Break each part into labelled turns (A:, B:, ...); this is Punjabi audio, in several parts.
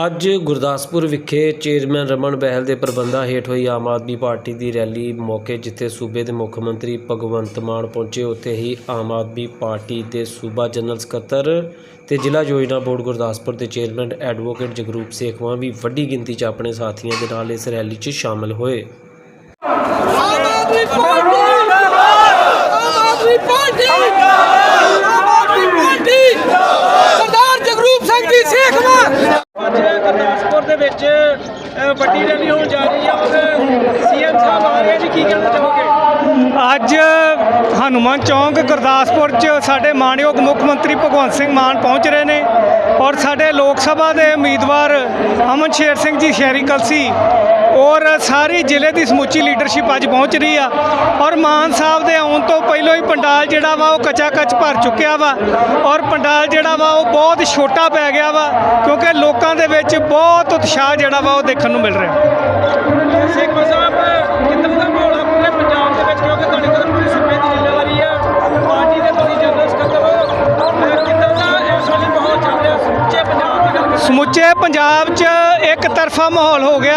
A: ਅੱਜ ਗੁਰਦਾਸਪੁਰ ਵਿਖੇ ਚੇਅਰਮੈਨ ਰਮਨ ਬਹਿਲ ਦੇ ਪ੍ਰਬੰਧਾਂ ਹੇਠ ਹੋਈ ਆਮ ਆਦਮੀ ਪਾਰਟੀ ਦੀ ਰੈਲੀ ਮੌਕੇ ਜਿੱਥੇ ਸੂਬੇ ਦੇ ਮੁੱਖ ਮੰਤਰੀ ਭਗਵੰਤ ਮਾਨ ਪਹੁੰਚੇ, ਉੱਥੇ ਹੀ ਆਮ ਆਦਮੀ ਪਾਰਟੀ ਦੇ ਸੂਬਾ ਜਨਰਲ ਸਕੱਤਰ ਤੇ ਜ਼ਿਲ੍ਹਾ ਯੋਜਨਾ ਬੋਰਡ ਗੁਰਦਾਸਪੁਰ ਦੇ ਚੇਅਰਮੈਨ ਐਡਵੋਕੇਟ ਜਗਰੂਪ ਸੇਖਵਾਂ ਵੀ ਵੱਡੀ ਗਿਣਤੀ 'ਚ ਆਪਣੇ ਸਾਥੀਆਂ ਦੇ ਨਾਲ ਇਸ ਰੈਲੀ 'ਚ ਸ਼ਾਮਲ ਹੋਏ
B: ਆਮ ਆਦਮੀ ਪਾਰਟੀ ਆਮ ਆਦਮੀ ਪਾਰਟੀ ਆਮ ਆਦਮੀ ਪਾਰਟੀ ਸਰਦਾਰ ਜਗਰੂਪ ਸਿੰਘ ਜੀ ਸੇਖਵਾ
C: ਅੱਜ ਗੁਰਦਾਸਪੁਰ ਦੇ ਵਿੱਚ ਅ, ਵੱਡੀ ਰੈਲੀ ਹੋਣ ਜਾ ਰਹੀ ਹੈ ਔਰ ਸੀਐਮ ਸਾਹਿਬ ਆ ਰਹੇ ਜੀ, ਕੀ ਕਹਿਣਾ ਚਾਹੋਗੇ?
D: ਅੱਜ ਹਨੂਮਾਨ ਚੌਂਕ ਗੁਰਦਾਸਪੁਰ 'ਚ ਸਾਡੇ ਮਾਣਯੋਗ ਮੁੱਖ ਮੰਤਰੀ ਭਗਵੰਤ ਸਿੰਘ ਮਾਨ ਪਹੁੰਚ ਰਹੇ ਨੇ ਔਰ ਸਾਡੇ ਲੋਕ ਸਭਾ ਦੇ ਉਮੀਦਵਾਰ ਅਮਨ ਸ਼ੇਰ ਸਿੰਘ ਜੀ ਸ਼ਹਿਰੀ ਕਲਸੀ ਔਰ ਸਾਰੀ ਜ਼ਿਲ੍ਹੇ ਦੀ ਸਮੁੱਚੀ ਲੀਡਰਸ਼ਿਪ ਅੱਜ ਪਹੁੰਚ ਰਹੀ ਆ ਔਰ ਮਾਨ ਸਾਹਿਬ ਦੇ ਆਉਣ ਤੋਂ ਪਹਿਲਾਂ ਹੀ ਪੰਡਾਲ ਜਿਹੜਾ ਵਾ ਉਹ ਕੱਚਾ ਕੱਚ ਭਰ ਚੁੱਕਿਆ ਵਾ ਔਰ ਪੰਡਾਲ ਜਿਹੜਾ ਵਾ ਉਹ ਬਹੁਤ ਛੋਟਾ ਪੈ ਗਿਆ ਵਾ ਕਿਉਂਕਿ ਲੋਕਾਂ ਦੇ ਵਿੱਚ ਬਹੁਤ ਉਤਸ਼ਾਹ ਜਿਹੜਾ ਵਾ ਉਹ ਦੇਖਣ ਨੂੰ ਮਿਲ ਰਿਹਾ।
C: ਸਮੁੱਚੇ ਪੰਜਾਬ
D: 'ਚ ਇੱਕ ਤਰਫਾ ਮਾਹੌਲ ਹੋ ਗਿਆ।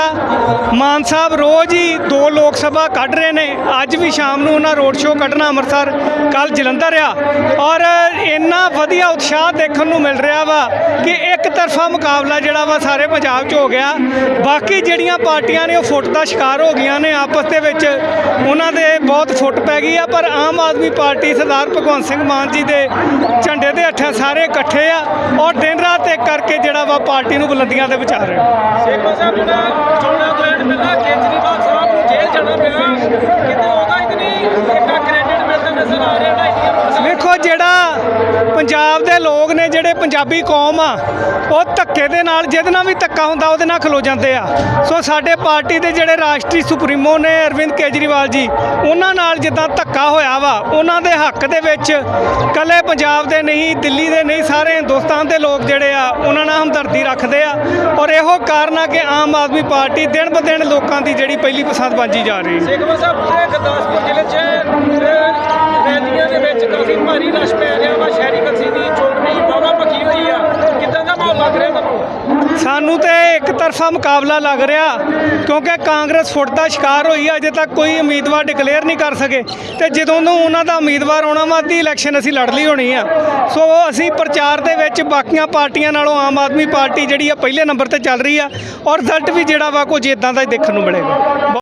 D: ਮਾਨ ਸਾਹਿਬ ਰੋਜ਼ ਹੀ ਦੋ ਲੋਕ ਸਭਾ ਕੱਢ ਰਹੇ ਨੇ। ਅੱਜ ਵੀ ਸ਼ਾਮ ਨੂੰ ਉਹਨਾਂ ਰੋਡ ਸ਼ੋਅ ਕੱਢਣਾ ਅੰਮ੍ਰਿਤਸਰ ਕੱਲ ਜਲੰਧਰ ਆ। ਔਰ ਇੰਨਾ ਵਧੀਆ ਉਤਸ਼ਾਹ ਦੇਖਣ ਨੂੰ ਮਿਲ ਰਿਹਾ ਵਾ ਕਿ ਇੱਕ ਤਰਫਾ ਮੁਕਾਬਲਾ ਜਿਹੜਾ ਵਾ ਸਾਰੇ ਪੰਜਾਬ 'ਚ ਹੋ ਗਿਆ। ਬਾਕੀ ਜਿਹੜੀਆਂ ਪਾਰਟੀਆਂ ਨੇ ਉਹ ਫੁੱਟ ਦਾ ਸ਼ਿਕਾਰ ਹੋ ਗਈਆਂ ਨੇ ਆਪਸ ਦੇ ਵਿੱਚ। ਉਹਨਾਂ ਦੇ ਬਹੁਤ ਫੁੱਟ ਪੈ ਗਈ ਆ, ਪਰ ਆਮ ਆਦਮੀ ਪਾਰਟੀ ਸਰਦਾਰ ਭਗਵੰਤ ਸਿੰਘ ਮਾਨ ਜੀ ਦੇ ਝੰਡੇ ਦੇ ਹੱਥਾਂ ਸਾਰੇ ਇਕੱਠੇ ਆ ਔਰ ਦਿਨ ਰਾਤ ਇੱਕ ਕਰਕੇ ਜਿਹੜਾ ਵਾ ਪਾਰਟੀ ਨੂੰ ਬੁਲੰਦੀਆਂ ਤੇ ਵਿਚਾਰ ਰਹੇ
C: ਸੇਖਵਾ ਸਾਹਿਬ, ਜਿਹੜਾ ਚੋਣਾਂ ਤੋਂ ਪਹਿਲਾਂ ਕੇਜਰੀਵਾਲ ਸਾਹਿਬ ਨੂੰ ਜੇਲ੍ਹ ਜਾਣਾ ਪਿਆ ਕਿਤੇ ਉਹਦਾ ਇਤਨੀ ਇੱਕ ਕ੍ਰੈਡਿਟ ਮਿਲਦਾ ਨਜ਼ਰ ਆ ਰਿਹਾ ਨਾ ਇੰਡੀਆ ਪੁਲਿਸ
D: ਵੇਖੋ ਜਿਹੜਾ ਪੰਜਾਬ ਦੇ ਲੋਕ ਨੇ ਜਿਹੜੇ ਪੰਜਾਬੀ ਕੌਮ ਆ, ਉਹ ਧੱਕੇ ਦੇ ਨਾਲ ਜਿਹਦੇ ਨਾਲ ਵੀ ਧੱਕਾ ਹੁੰਦਾ, ਉਹਦੇ ਨਾਲ ਖਲੋ ਜਾਂਦੇ ਆ। ਸੋ ਸਾਡੇ ਪਾਰਟੀ ਦੇ ਜਿਹੜੇ ਰਾਸ਼ਟਰੀ ਸੁਪਰੀਮੋ ਨੇ ਅਰਵਿੰਦ ਕੇਜਰੀਵਾਲ ਜੀ, ਉਹਨਾਂ ਨਾਲ ਜਿੱਦਾਂ ਧੱਕਾ ਹੋਇਆ ਵਾ, ਉਹਨਾਂ ਦੇ ਹੱਕ ਦੇ ਵਿੱਚ ਕੱਲੇ ਪੰਜਾਬ ਦੇ ਨਹੀਂ, ਦਿੱਲੀ ਦੇ ਨਹੀਂ, ਸਾਰੇ ਹਿੰਦੁਸਤਾਨ ਦੇ ਲੋਕ ਜਿਹੜੇ ਆ, ਉਹਨਾਂ ਨਾਲ ਹਮਦਰਦੀ ਰੱਖਦੇ ਆ। ਔਰ ਇਹੋ ਕਾਰਨ ਆ ਕਿ ਆਮ ਆਦਮੀ ਪਾਰਟੀ ਦਿਨ ਬ ਦਿਨ ਲੋਕਾਂ ਦੀ ਜਿਹੜੀ ਪਹਿਲੀ ਪਸੰਦ ਬਣਦੀ ਜਾ ਰਹੀ ਹੈ।
C: ਸੇਖਵਾ ਸਾਹਿਬ, ਪੂਰੇ ਗੁਰਦਾਸਪੁਰ ਜ਼ਿਲ੍ਹੇ 'ਚ ਰੈਲੀਆਂ ਦੇ ਵਿੱਚ ਕਾਫੀ ਭਾਰੀ ਰਸ਼ ਪੈ ਰਿਹਾ ਵਾ ਸ਼ਹਿਰੀ ਕਲਸੀ ਦੀ ਚੋਣ ਵੀ ਬਾਵਾ ਪੱਕੀ ਹੋਈ ਆ ਕਿੱਦਾਂ ਦਾ ਮਾਹੌਲ ਲੱਗ ਰਿਹਾ ਤੁਹਾਨੂੰ
D: ਸਾਨੂੰ ਤੇ ਇੱਕ ਤਰਫਾ ਮੁਕਾਬਲਾ ਲੱਗ ਰਿਹਾ, ਕਿਉਂਕਿ ਕਾਂਗਰਸ ਫੁੱਟ ਦਾ ਸ਼ਿਕਾਰ ਹੋਈ ਹੈ ਅਜੇ ਤੱਕ ਕੋਈ ਉਮੀਦਵਾਰ ਡਿਕਲੇਅਰ ਨਹੀਂ ਕਰ ਸਕੇ। ਤੇ ਜਦੋਂ ਨੂੰ ਉਹਨਾਂ ਦਾ ਉਮੀਦਵਾਰ ਆਉਣਾ ਵਾ, ਅੱਧੀ ਇਲੈਕਸ਼ਨ ਅਸੀਂ ਲੜ ਲਈ ਹੋਣੀ ਆ। ਸੋ ਅਸੀਂ ਪ੍ਰਚਾਰ ਦੇ ਵਿੱਚ ਬਾਕੀਆਂ ਪਾਰਟੀਆਂ ਨਾਲੋਂ ਆਮ ਆਦਮੀ ਪਾਰਟੀ ਜਿਹੜੀ ਆ, ਪਹਿਲੇ ਨੰਬਰ ਤੇ ਚੱਲ ਰਹੀ ਆ, ਔਰ ਰਿਜ਼ਲਟ ਵੀ ਜਿਹੜਾ ਵਾ, ਕੁਝ ਇਦਾਂ ਦਾ ਹੀ ਦੇਖਣ ਨੂੰ ਮਿਲੇਗਾ।